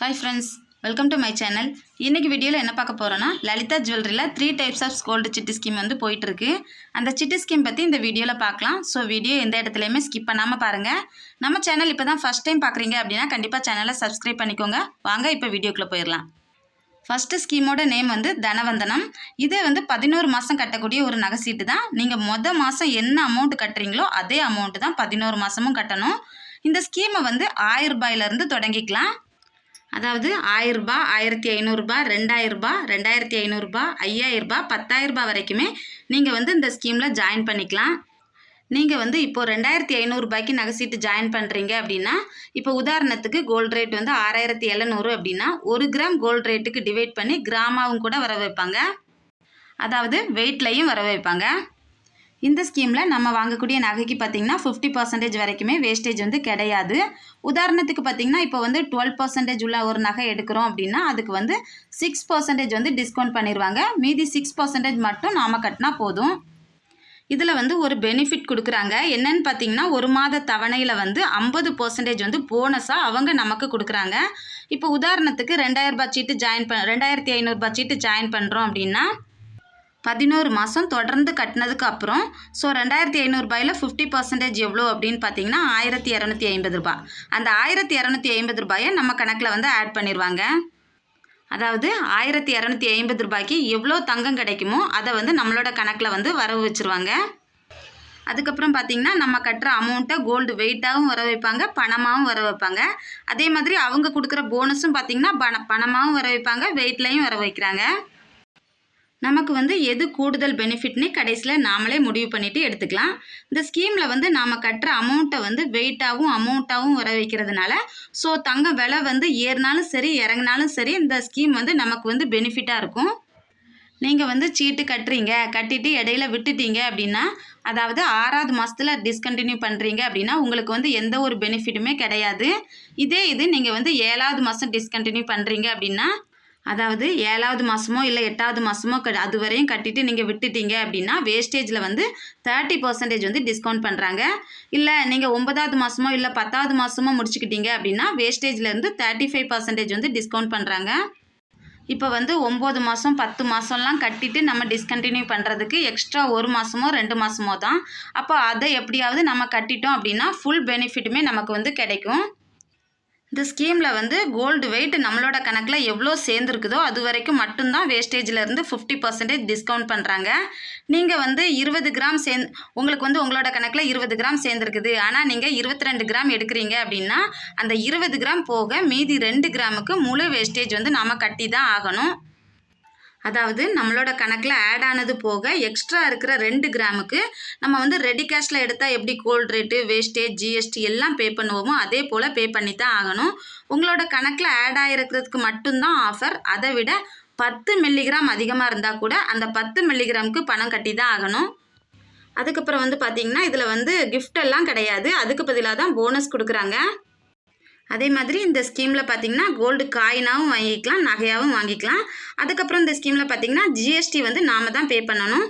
Hi friends welcome to my channel இன்றைக்கி வீடியோவில் என்ன பார்க்க போகிறோன்னா லலிதா ஜுவல்லரியில் three types of gold city scheme வந்து போயிட்டுருக்கு. அந்த சிட்டி ஸ்கீம் பற்றி இந்த வீடியோவில் பார்க்கலாம். ஸோ வீடியோ எந்த இடத்துலையுமே ஸ்கிப் பண்ணாமல் பாருங்கள் நம்ம சேனல் இப்போ தான் ஃபஸ்ட் டைம் பார்க்குறீங்க அப்படின்னா கண்டிப்பாக சேனலை சப்ஸ்கிரைப் பண்ணிக்கோங்க. வாங்க இப்போ வீடியோக்குள்ளே போயிடலாம். ஃபஸ்ட்டு ஸ்கீமோட நேம் வந்து தனவந்தனம். இது வந்து பதினோரு மாதம் கட்டக்கூடிய ஒரு நகை சீட்டு தான். நீங்கள் மொதல் மாதம் என்ன அமௌண்ட் கட்டுறீங்களோ அதே அமௌண்ட்டு தான் பதினோரு மாதமும் கட்டணும். இந்த ஸ்கீமை வந்து ஆயிரம் ரூபாயிலேருந்து தொடங்கிக்கலாம். அதாவது ஆயிரரூபா ஆயிரத்தி ஐநூறுரூபா ரெண்டாயிரரூபா ரெண்டாயிரத்தி ஐநூறுரூபா ஐயாயிரரூபா பத்தாயிரரூபா வரைக்குமே நீங்கள் வந்து இந்த ஸ்கீமில் ஜாயின் பண்ணிக்கலாம். நீங்கள் வந்து இப்போ ரெண்டாயிரத்தி ஐநூறுரூபாய்க்கு நகைசீட்டு ஜாயின் பண்ணுறீங்க அப்படின்னா இப்போ உதாரணத்துக்கு கோல்டு ரேட் வந்து ஆறாயிரத்தி எழுநூறு அப்படின்னா ஒரு கிராம் கோல்டு ரேட்டுக்கு டிவைட் பண்ணி கிராமாவும் கூட வர வைப்பாங்க. அதாவது வெயிட்லையும் வர வைப்பாங்க. இந்த ஸ்கீமில் நம்ம வாங்கக்கூடிய நகைக்கு பார்த்திங்கன்னா ஃபிஃப்டி பர்சன்டேஜ் வரைக்குமே வேஸ்டேஜ் வந்து கிடையாது. உதாரணத்துக்கு பார்த்திங்கன்னா இப்போ வந்து டுவெல் பர்சன்டேஜ் உள்ள ஒரு நகை எடுக்கிறோம் அப்படின்னா அதுக்கு வந்து சிக்ஸ் பர்சன்டேஜ் வந்து டிஸ்கவுண்ட் பண்ணிடுவாங்க மீதி சிக்ஸ் பர்சன்டேஜ் மட்டும் நாம் கட்டினா போதும். இதில் வந்து ஒரு பெனிஃபிட் கொடுக்குறாங்க. என்னன்னு பார்த்தீங்கன்னா ஒரு மாத தவணையில் வந்து ஐம்பது பர்சன்டேஜ் வந்து போனஸாக அவங்க நமக்கு கொடுக்குறாங்க. இப்போ உதாரணத்துக்கு ரெண்டாயிரரூபா சீட்டு ஜாயின் ப ரெண்டாயிரத்தி ஐநூறுரூபா சீட்டு ஜாயின் பண்ணுறோம் அப்படின்னா பதினோரு மாதம் தொடர்ந்து கட்டினதுக்கு அப்புறம் ஸோ ரெண்டாயிரத்தி ஐநூறுரூபாயில் ஃபிஃப்டி பர்சன்டேஜ் எவ்வளோ அப்படின்னு பார்த்தீங்கன்னா ஆயிரத்தி இரநூத்தி ஐம்பது ரூபாய். அந்த ஆயிரத்தி இரநூத்தி ஐம்பது ரூபாயை நம்ம கணக்கில் வந்து ஆட் பண்ணிடுவாங்க அதாவது ஆயிரத்தி இரநூத்தி ஐம்பது ரூபாய்க்கு எவ்வளோ தங்கம் கிடைக்குமோ அதை வந்து நம்மளோட கணக்கில் வந்து வரவு வச்சுருவாங்க. அதுக்கப்புறம் பார்த்திங்கன்னா நம்ம கட்டுற அமௌண்ட்டை கோல்டு வெயிட்டாகவும் வர வைப்பாங்க பணமாகவும் வர வைப்பாங்க. அதே மாதிரி அவங்க கொடுக்குற போனஸும் பார்த்திங்கன்னா பண பணமாகவும் வர வைப்பாங்க வெயிட்லையும் வர வைக்கிறாங்க. நமக்கு வந்து எது கூடுதல் பெனிஃபிட்னே கடைசியில் நாமளே முடிவு பண்ணிவிட்டு எடுத்துக்கலாம். இந்த ஸ்கீமில் வந்து நாம் கட்டுற அமௌண்ட்டை வந்து வெயிட்டாகவும் அமௌண்ட்டாகவும் வர வைக்கிறதுனால ஸோ தங்க விலை வந்து ஏறினாலும் சரி இறங்கினாலும் சரி இந்த ஸ்கீம் வந்து நமக்கு வந்து பெனிஃபிட்டாக இருக்கும். நீங்கள் வந்து சீட்டு கட்டுறீங்க கட்டிட்டு இடையில விட்டுட்டீங்க அப்படின்னா அதாவது ஆறாவது மாதத்தில் டிஸ்கண்டினியூ பண்ணுறீங்க அப்படின்னா உங்களுக்கு வந்து எந்த ஒரு பெனிஃபிட்டுமே கிடையாது. இதே இது நீங்கள் வந்து ஏழாவது மாதம் டிஸ்கண்டினியூ பண்ணுறீங்க அப்படின்னா அதாவது ஏழாவது மாதமோ இல்லை எட்டாவது மாதமோ க அது வரையும் கட்டிட்டு நீங்கள் விட்டுட்டீங்க அப்படின்னா வேஸ்டேஜில் வந்து தேர்ட்டி பர்சன்டேஜ் வந்து டிஸ்கவுண்ட் பண்ணுறாங்க இல்லை நீங்கள் ஒன்பதாவது மாதமோ இல்லை பத்தாவது மாதமோ முடிச்சுக்கிட்டீங்க அப்படின்னா வேஸ்டேஜ்லேருந்து தேர்ட்டி ஃபைவ் பர்சன்டேஜ் வந்து டிஸ்கவுண்ட் பண்ணுறாங்க இப்போ வந்து ஒம்பது மாதம் பத்து மாதம்லாம் கட்டிட்டு நம்ம டிஸ்கண்டினியூ பண்ணுறதுக்கு எக்ஸ்ட்ரா ஒரு மாதமோ ரெண்டு மாதமோ தான். அப்போ அதை எப்படியாவது நம்ம கட்டிட்டோம் அப்படின்னா ஃபுல் பெனிஃபிட்டுமே நமக்கு வந்து கிடைக்கும். இந்த ஸ்கீமில் வந்து கோல்டு வெயிட் நம்மளோட கணக்கில் எவ்வளோ சேர்ந்துருக்குதோ அது வரைக்கும் மட்டும்தான் வேஸ்டேஜிலேருந்து ஃபிஃப்டி பர்சன்டேஜ் டிஸ்கவுண்ட் பண்ணுறாங்க நீங்கள் வந்து இருபது கிராம் சேர்ந்து உங்களுக்கு வந்து உங்களோட கணக்கில் இருபது கிராம் சேர்ந்துருக்குது. ஆனால் நீங்கள் இருபத்தி ரெண்டு கிராம் எடுக்கிறீங்க அப்படின்னா அந்த இருபது கிராம் போக மீதி ரெண்டு கிராமுக்கு முழு வேஸ்டேஜ் வந்து நாம் கட்டி தான் ஆகணும். அதாவது நம்மளோட கணக்கில் ஆட் ஆனது போக எக்ஸ்ட்ரா இருக்கிற ரெண்டு கிராமுக்கு நம்ம வந்து ரெடி கேஷில் எடுத்தால் எப்படி கோல்ட் ரேட்டு வேஸ்டேஜ் ஜிஎஸ்டி எல்லாம் பே பண்ணுவோமோ அதே போல் பே பண்ணி தான் ஆகணும். உங்களோட கணக்கில் ஆட் ஆகிருக்கிறதுக்கு மட்டும்தான் ஆஃபர் அதை விட பத்து மில்லிகிராம் அதிகமாக இருந்தால் கூட அந்த பத்து மில்லிகிராமுக்கு பணம் கட்டி தான் ஆகணும். அதுக்கப்புறம் வந்து பார்த்திங்கன்னா இதில் வந்து கிஃப்ட் எல்லாம் கிடையாது. அதுக்கு பதிலாக தான் போனஸ் கொடுக்குறாங்க. அதே மாதிரி இந்த ஸ்கீமில் பார்த்தீங்கன்னா கோல்டு காயினாகவும் வாங்கிக்கலாம் நகையாகவும் வாங்கிக்கலாம். அதுக்கப்புறம் இந்த ஸ்கீமில் பார்த்தீங்கன்னா ஜிஎஸ்டி வந்து நாம தான் பே பண்ணணும்.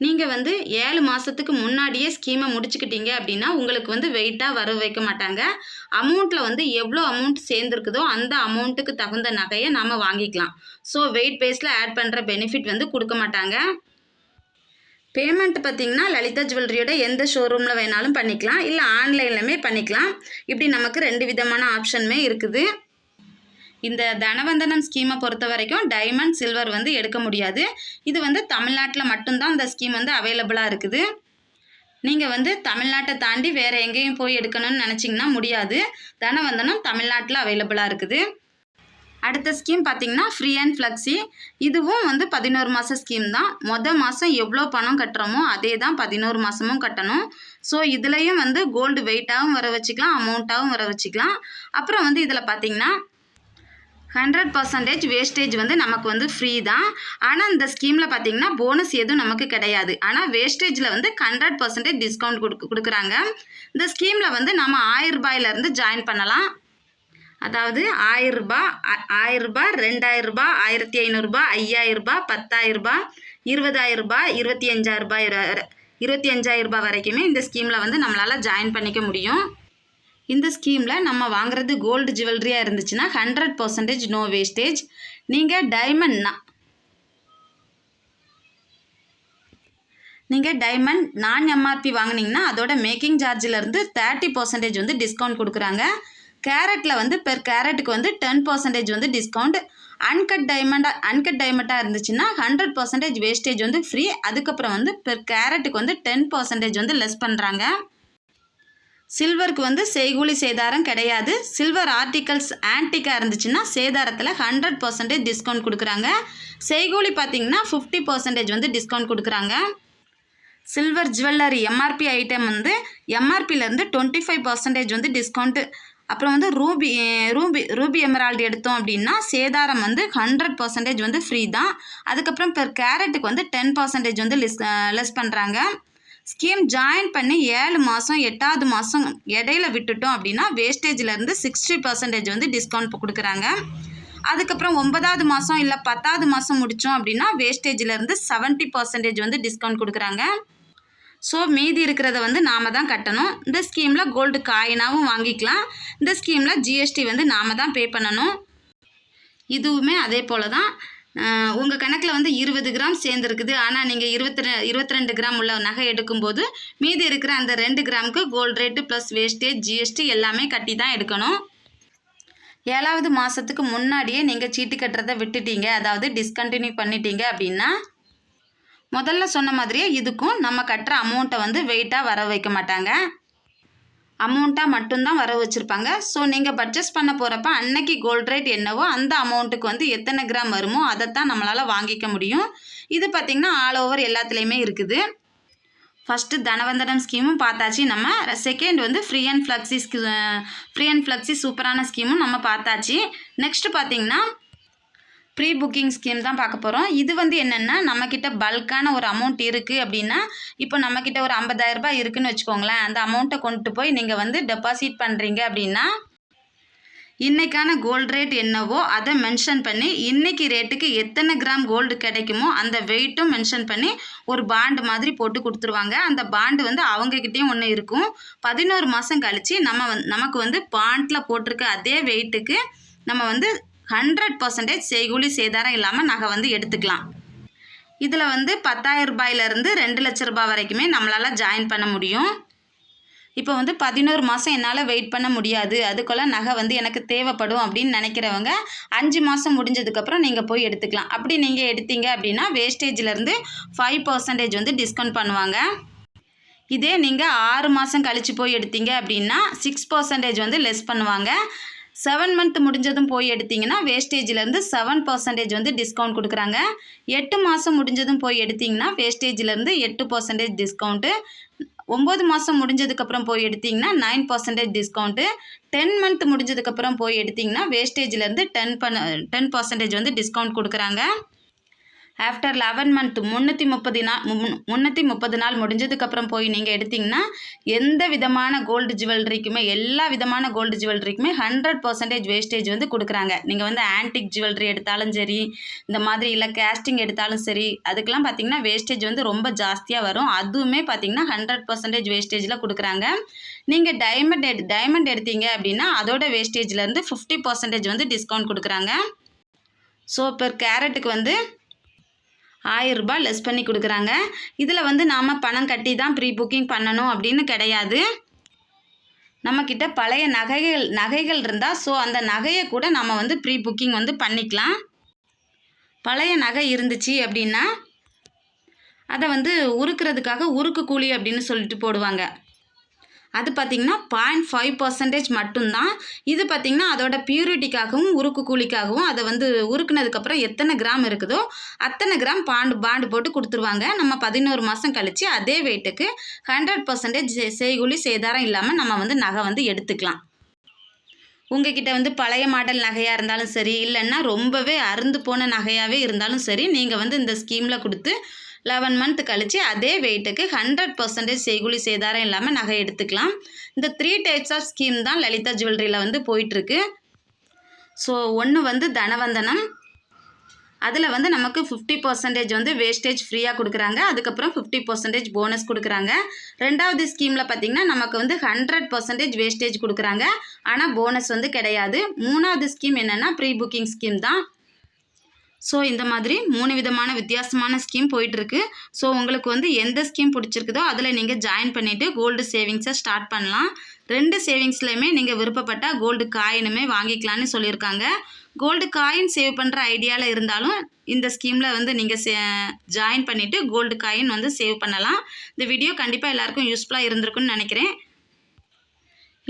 நீங்கள் வந்து ஏழு மாதத்துக்கு முன்னாடியே ஸ்கீமை முடிச்சுக்கிட்டீங்க அப்படின்னா உங்களுக்கு வந்து வெயிட்டாக வர வைக்க மாட்டாங்க. அமௌண்ட்டில் வந்து எவ்வளோ அமௌண்ட் சேர்ந்துருக்குதோ அந்த அமௌண்ட்டுக்கு தகுந்த நகையை நாம் வாங்கிக்கலாம். ஸோ வெயிட் பேஸில் ஆட் பண்ணுற பெனிஃபிட் வந்து கொடுக்க மாட்டாங்க. பேமெண்ட் பார்த்தீங்கன்னா லலிதா ஜுவல்லரியோட எந்த ஷோரூமில் வேணாலும் பண்ணிக்கலாம். இல்லை ஆன்லைன்லையுமே பண்ணிக்கலாம். இப்படி நமக்கு ரெண்டு விதமான ஆப்ஷனுமே இருக்குது. இந்த தனவந்தனம் ஸ்கீமை பொறுத்த வரைக்கும் டைமண்ட் சில்வர் வந்து எடுக்க முடியாது. இது வந்து தமிழ்நாட்டில் மட்டும்தான் இந்த ஸ்கீம் வந்து அவைலபிளாக இருக்குது. நீங்கள் வந்து தமிழ்நாட்டை தாண்டி வேறு எங்கேயும் போய் எடுக்கணும்னு நினச்சிங்கன்னா முடியாது. தனவந்தனம் தமிழ்நாட்டில் அவைலபிளாக இருக்குது. அடுத்த ஸ்கீம் பார்த்தீங்கன்னா ஃப்ரீ அண்ட் ஃப்ளெக்ஸி இதுவும் வந்து பதினோரு மாத ஸ்கீம் தான். மொதல் மாதம் எவ்வளோ பணம் கட்டுறோமோ அதே தான் பதினோரு மாதமும் கட்டணும். ஸோ இதுலேயும் வந்து கோல்டு வெயிட்டாகவும் வர வச்சுக்கலாம் அமௌண்ட்டாகவும் வர வச்சுக்கலாம். அப்புறம் வந்து இதில் பார்த்தீங்கன்னா ஹண்ட்ரட் பர்சன்டேஜ் வேஸ்டேஜ் வந்து நமக்கு வந்து ஃப்ரீ தான். ஆனால் இந்த ஸ்கீமில் பார்த்தீங்கன்னா போனஸ் எதுவும் நமக்கு கிடையாது. ஆனால் வேஸ்டேஜில் வந்து ஹண்ட்ரட் பர்சன்டேஜ் டிஸ்கவுண்ட் கொடுக்கு கொடுக்குறாங்க. இந்த ஸ்கீமில் வந்து நம்ம ஆயிரம் ரூபாயிலேருந்து ஜாயின் பண்ணலாம். அதாவது ஆயிரரூபா ஆயிரரூபா ரெண்டாயிரரூபா ஆயிரத்தி ஐநூறுரூபா ஐயாயிரரூபா பத்தாயிரரூபா இருபதாயிரரூபா இருபத்தி அஞ்சாயிரரூபா இருபத்தி அஞ்சாயிரரூபா வரைக்குமே இந்த ஸ்கீமில் வந்து நம்மளால் ஜாயின் பண்ணிக்க முடியும். இந்த ஸ்கீமில் நம்ம வாங்குறது கோல்டு ஜுவல்லரியாக இருந்துச்சுன்னா ஹண்ட்ரட் பர்சன்டேஜ் நோ வேஸ்டேஜ் நீங்கள் டைமண்ட்னா நீங்கள் டைமண்ட் நான் எம்ஆர்பி வாங்குனீங்கன்னா அதோட மேக்கிங் சார்ஜிலேருந்து தேர்ட்டி பர்சன்டேஜ் வந்து டிஸ்கவுண்ட் கொடுக்குறாங்க. கேரட்டில் வந்து பெர் கேரட்டுக்கு வந்து டென் பர்சன்டேஜ் வந்து டிஸ்கவுண்ட் அன்கட் டைமண்டாக அன்கட் டைமண்டாக இருந்துச்சுன்னா ஹண்ட்ரட் பர்சன்டேஜ் வேஸ்டேஜ் வந்து ஃப்ரீ அதுக்கப்புறம் வந்து பெர் கேரட்டுக்கு வந்து டென் பர்சன்டேஜ் வந்து லெஸ் பண்ணுறாங்க சில்வருக்கு வந்து செய்கூலி சேதாரம் கிடையாது. சில்வர் ஆர்டிகல்ஸ் ஆன்டிக்காக இருந்துச்சுன்னா சேதாரத்தில் ஹண்ட்ரட் பர்சன்டேஜ் டிஸ்கவுண்ட் கொடுக்குறாங்க. செய்கூலி பார்த்தீங்கன்னா ஃபிஃப்டி பர்சன்டேஜ் வந்து டிஸ்கவுண்ட் கொடுக்குறாங்க. சில்வர் ஜுவல்லரி எம்ஆர்பி ஐட்டம் வந்து எம்ஆர்பியிலேருந்து டுவெண்ட்டி ஃபைவ் பர்சன்டேஜ் வந்து டிஸ்கவுண்ட்டு அப்புறம் வந்து ரூபி ரூபி ரூபி எமரால்டு எடுத்தோம் அப்படின்னா சேதாரம் வந்து ஹண்ட்ரட் பர்சன்டேஜ் வந்து ஃப்ரீ தான். அதுக்கப்புறம் பெர் கேரட்டுக்கு வந்து டென் பர்சன்டேஜ் வந்து லெஸ் லெஸ் பண்ணுறாங்க ஸ்கீம் ஜாயின் பண்ணி ஏழு மாதம் எட்டாவது மாதம் இடையில விட்டுட்டோம் அப்படின்னா வேஸ்டேஜ்லேருந்து சிக்ஸ்டி பர்சன்டேஜ் வந்து டிஸ்கவுண்ட் கொடுக்குறாங்க. அதுக்கப்புறம் ஒன்பதாவது மாதம் இல்லை பத்தாவது மாதம் முடித்தோம் அப்படின்னா வேஸ்டேஜ்லேருந்து செவன்ட்டி பர்சன்டேஜ் வந்து டிஸ்கவுண்ட் கொடுக்குறாங்க. ஸோ மீதி இருக்கிறத வந்து நாம தான் கட்டணும். இந்த ஸ்கீமில் கோல்டு காயினாகவும் வாங்கிக்கலாம். இந்த ஸ்கீமில் ஜிஎஸ்டி வந்து நாம தான் பே பண்ணணும். இதுவுமே அதே போல் தான். உங்கள் கணக்கில் வந்து இருபது கிராம் சேர்ந்துருக்குது. ஆனால் நீங்கள் இருபத்தி இருபத்தி ரெண்டு கிராம் உள்ள நகை எடுக்கும்போது மீதி இருக்கிற அந்த ரெண்டு கிராமுக்கு gold rate plus wastage GST எல்லாமே கட்டி தான் எடுக்கணும். ஏழாவது மாதத்துக்கு முன்னாடியே நீங்கள் சீட்டு கட்டுறதை விட்டுட்டீங்க. அதாவது டிஸ்கண்டினியூ பண்ணிட்டீங்க அப்படின்னா முதல்ல சொன்ன மாதிரியே இதுக்கும் நம்ம கட்டுற அமௌண்ட்டை வந்து வெயிட்டாக வர வைக்க மாட்டாங்க. அமௌண்ட்டாக மட்டும்தான் வர வச்சுருப்பாங்க. ஸோ நீங்கள் பர்ச்சேஸ் பண்ண போகிறப்ப அன்னைக்கு கோல்ட் ரேட் என்னவோ அந்த அமௌண்ட்டுக்கு வந்து எத்தனை கிராம் வருமோ அதைத்தான் நம்மளால் வாங்கிக்க முடியும். இது பார்த்திங்கன்னா ஆல் ஓவர் எல்லாத்துலேயுமே இருக்குது. ஃபஸ்ட்டு தனவந்தனம் ஸ்கீமும் பார்த்தாச்சு. நம்ம செகண்ட் வந்து free and flexi free and flexi சூப்பரான ஸ்கீமும் நம்ம பார்த்தாச்சு. நெக்ஸ்ட்டு பார்த்தீங்கன்னா ப்ரீ புக்கிங் ஸ்கீம் தான் பார்க்க போகிறோம் இது வந்து என்னென்னா நம்மக்கிட்ட பல்கான ஒரு அமௌண்ட் இருக்குது அப்படின்னா இப்போ நம்மக்கிட்ட ஒரு 50000 ரூபாய் இருக்குதுன்னு வச்சுக்கோங்களேன். அந்த அமௌண்ட்டை கொண்டு போய் நீங்கள் வந்து டெபாசிட் பண்ணுறீங்க அப்படின்னா இன்றைக்கான கோல்டு ரேட் என்னவோ அதை மென்ஷன் பண்ணி இன்றைக்கி ரேட்டுக்கு எத்தனை கிராம் கோல்டு கிடைக்குமோ அந்த வெயிட்டும் மென்ஷன் பண்ணி ஒரு பாண்டு மாதிரி போட்டு கொடுத்துருவாங்க. அந்த பாண்டு வந்து அவங்கக்கிட்டேயும் ஒன்று இருக்கும். பதினோரு மாதம் கழித்து நம்ம நமக்கு வந்து பாண்டில் போட்டிருக்க அதே வெயிட்டுக்கு நம்ம வந்து ஹண்ட்ரட் பர்சன்டேஜ் செய்கூலி சேதாரம் இல்லாமல் நகை வந்து எடுத்துக்கலாம். இதில் வந்து பத்தாயிரம் ரூபாயிலேருந்து ரெண்டு லட்ச ரூபாய் வரைக்குமே நம்மளால் ஜாயின் பண்ண முடியும். இப்போ வந்து பதினோரு மாதம் என்னால் வெயிட் பண்ண முடியாது. அதுக்குள்ள நகை வந்து எனக்கு தேவைப்படும் அப்படின்னு நினைக்கிறவங்க அஞ்சு மாதம் முடிஞ்சதுக்கப்புறம் நீங்கள் போய் எடுத்துக்கலாம். அப்படி நீங்கள் எடுத்தீங்க அப்படின்னா வேஸ்டேஜ்லேருந்து ஃபைவ் பர்சன்டேஜ் வந்து டிஸ்கவுண்ட் பண்ணுவாங்க. இதே நீங்கள் ஆறு மாதம் கழித்து போய் எடுத்தீங்க அப்படின்னா சிக்ஸ் பர்சன்டேஜ் வந்து லெஸ் பண்ணுவாங்க. செவன் மந்த் முடிஞ்சதும் போய் எடுத்தீங்கன்னா வேஸ்டேஜ்லேருந்து செவன் பர்சன்டேஜ் வந்து டிஸ்கவுண்ட் கொடுக்குறாங்க. எட்டு மாதம் முடிஞ்சதும் போய் எடுத்தீங்கன்னா வேஸ்டேஜ்லேருந்து எட்டு பர்சன்டேஜ் டிஸ்கவுண்ட்டு ஒம்பது மாதம் முடிஞ்சதுக்கப்புறம் போய் எடுத்தீங்கன்னா nine percentage discount ten month முடிஞ்சதுக்கப்புறம் போய் எடுத்தீங்கன்னா வேஸ்டேஜ்லேருந்து டென் பண்ண டென் பர்சன்டேஜ் வந்து டிஸ்கவுண்ட் கொடுக்குறாங்க. ஆஃப்டர் லெவன் மந்த் முந்நூற்றி முப்பது நாள் முந்நூற்றி முப்பது நாள் முடிஞ்சதுக்கப்புறம் போய் நீங்கள் எடுத்தீங்கன்னா எந்த விதமான கோல்டு ஜுவல்லரிக்குமே எல்லா விதமான கோல்டு ஜுவல்லரிக்குமே ஹண்ட்ரட் பர்சன்டேஜ் வேஸ்டேஜ் வந்து கொடுக்குறாங்க. நீங்கள் வந்து ஆன்டிக் ஜுவல்லரி எடுத்தாலும் சரி இந்த மாதிரி இல்லை கேஸ்டிங் எடுத்தாலும் சரி அதுக்கெலாம் பார்த்தீங்கன்னா வேஸ்டேஜ் வந்து ரொம்ப ஜாஸ்தியாக வரும். அதுவுமே பார்த்தீங்கன்னா ஹண்ட்ரட் பர்சன்டேஜ் வேஸ்டேஜில் கொடுக்குறாங்க. நீங்கள் டைமண்ட் எடு டைமண்ட் எடுத்தீங்க அப்படின்னா அதோட வேஸ்டேஜ்லேருந்து ஃபிஃப்டி பர்சன்டேஜ் வந்து டிஸ்கவுண்ட் கொடுக்குறாங்க. ஸோ பெர் கேரட்டுக்கு வந்து ஆயிரம் ரூபாய் லெஸ் பண்ணி கொடுக்குறாங்க. இதில் வந்து நாம் பணம் கட்டி தான் ப்ரீ புக்கிங் பண்ணணும் அப்படின்னு கிடையாது. நம்மக்கிட்ட பழைய நகைகள் நகைகள் இருந்தால் ஸோ அந்த நகையை கூட நம்ம வந்து ப்ரீ புக்கிங் வந்து பண்ணிக்கலாம். பழைய நகை இருந்துச்சு அப்படின்னா அதை வந்து உருக்குறதுக்காக உருக்கு கூலி அப்படின்னு சொல்லிட்டு போடுவாங்க. அது பார்த்திங்கன்னா பாயிண்ட் ஃபைவ் பர்சன்டேஜ் மட்டும்தான். இது பார்த்திங்கன்னா அதோட பியூரிட்டிக்காகவும் உருக்கு கூலிக்காகவும் அதை வந்து உருக்குனதுக்கப்புறம் எத்தனை கிராம் இருக்குதோ அத்தனை கிராம் பாண்டு பாண்டு போட்டு கொடுத்துருவாங்க. நம்ம பதினோரு மாதம் கழித்து அதே வெயிட்டுக்கு ஹண்ட்ரட் பர்சன்டேஜ் செய்கூலி சேதாரம் இல்லாமல் நம்ம வந்து நகை வந்து எடுத்துக்கலாம். உங்ககிட்ட வந்து பழைய மாடல் நகையாக இருந்தாலும் சரி இல்லைன்னா ரொம்பவே அருந்து போன நகையாகவே இருந்தாலும் சரி நீங்கள் வந்து இந்த ஸ்கீமில் கொடுத்து லெவன் மந்த் கழித்து அதே வெயிட்டுக்கு ஹண்ட்ரட் பர்சன்டேஜ் செய்குலி சேதாரம் இல்லாமல் நகை எடுத்துக்கலாம். இந்த த்ரீ டைப்ஸ் ஆஃப் ஸ்கீம் தான் லலிதா ஜுவல்லரியில் வந்து போயிட்டுருக்கு. ஸோ ஒன்று வந்து தனவந்தனம். அதில் வந்து நமக்கு ஃபிஃப்டி பர்சன்டேஜ் வந்து வேஸ்டேஜ் ஃப்ரீயாக கொடுக்குறாங்க. அதுக்கப்புறம் ஃபிஃப்டி பர்சன்டேஜ் போனஸ் கொடுக்குறாங்க. ரெண்டாவது ஸ்கீமில் பார்த்திங்கன்னா நமக்கு வந்து ஹண்ட்ரட் பர்சன்டேஜ் வேஸ்டேஜ் கொடுக்குறாங்க. ஆனால் போனஸ் வந்து கிடையாது. மூணாவது ஸ்கீம் என்னென்னா ப்ரீ புக்கிங் ஸ்கீம் தான். ஸோ இந்த மாதிரி மூணு விதமான வித்தியாசமான ஸ்கீம் போயிட்டுருக்கு. ஸோ உங்களுக்கு வந்து எந்த ஸ்கீம் பிடிச்சிருக்குதோ அதில் நீங்கள் ஜாயின் பண்ணிவிட்டு கோல்டு சேவிங்ஸை ஸ்டார்ட் பண்ணலாம். ரெண்டு சேவிங்ஸ்லையுமே நீங்கள் விருப்பப்பட்டால் கோல்டு காயினுமே வாங்கிக்கலான்னு சொல்லியிருக்காங்க. கோல்டு காயின் சேவ் பண்ணுற ஐடியாவில் இருந்தாலும் இந்த ஸ்கீமில் வந்து நீங்கள் சே ஜாயின் பண்ணிவிட்டு கோல்டு காயின் வந்து சேவ் பண்ணலாம். இந்த வீடியோ கண்டிப்பாக எல்லாருக்கும் யூஸ்ஃபுல்லாக இருந்திருக்குன்னு நினைக்கிறேன்.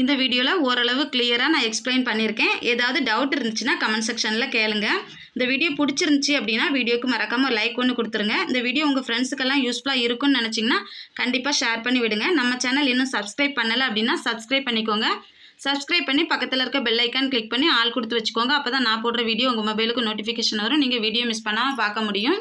இந்த வீடியோவில் ஓரளவு கிளியராக நான் எக்ஸ்பிளைன் பண்ணியிருக்கேன் ஏதாவது டவுட் இருந்துச்சுன்னா கமெண்ட் செக்ஷனில் கேளுங்க. இந்த வீடியோ பிடிச்சிருந்துச்சி அப்படின்னா வீடியோக்கு மறக்காமல் ஒரு லைக் ஒன்று கொடுத்துருங்க. இந்த வீடியோ உங்கள் ஃப்ரெண்ட்ஸுக்கெல்லாம் யூஸ்ஃபுல்லாக இருக்கும்னு நினச்சிங்கன்னா கண்டிப்பாக ஷேர் பண்ணி விடுங்க. நம்ம சேனல் இன்னும் சப்ஸ்கிரைப் பண்ணலை அப்படின்னா சப்ஸ்கிரைப் பண்ணிக்கோங்க. சப்ஸ்கிரைப் பண்ணி பக்கத்தில் இருக்க பெல் ஐக்கான் கிளிக் பண்ணி ஆள் கொடுத்து வச்சுக்கோங்க. அப்போ தான் நான் போடுற வீடியோ உங்கள் மொபைலுக்கு நோட்டிஃபிகேஷன் வரும். நீங்கள் வீடியோ மிஸ் பண்ணாமல் பார்க்க முடியும்.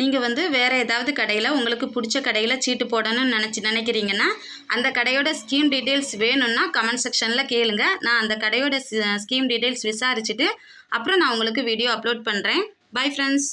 நீங்கள் வந்து வேறு ஏதாவது கடையில் உங்களுக்கு பிடிச்ச கடையில் சீட்டு போடணும்னு நினச்சி நினைக்கிறீங்கன்னா அந்த கடையோட ஸ்கீம் டீட்டெயில்ஸ் வேணும்னா கமெண்ட் செக்ஷனில் கேளுங்க. நான் அந்த கடையோட ஸ்கீம் டீட்டெயில்ஸ் விசாரிச்சுட்டு அப்புறம் நான் உங்களுக்கு வீடியோ அப்லோட் பண்ணுறேன் பை ஃப்ரெண்ட்ஸ்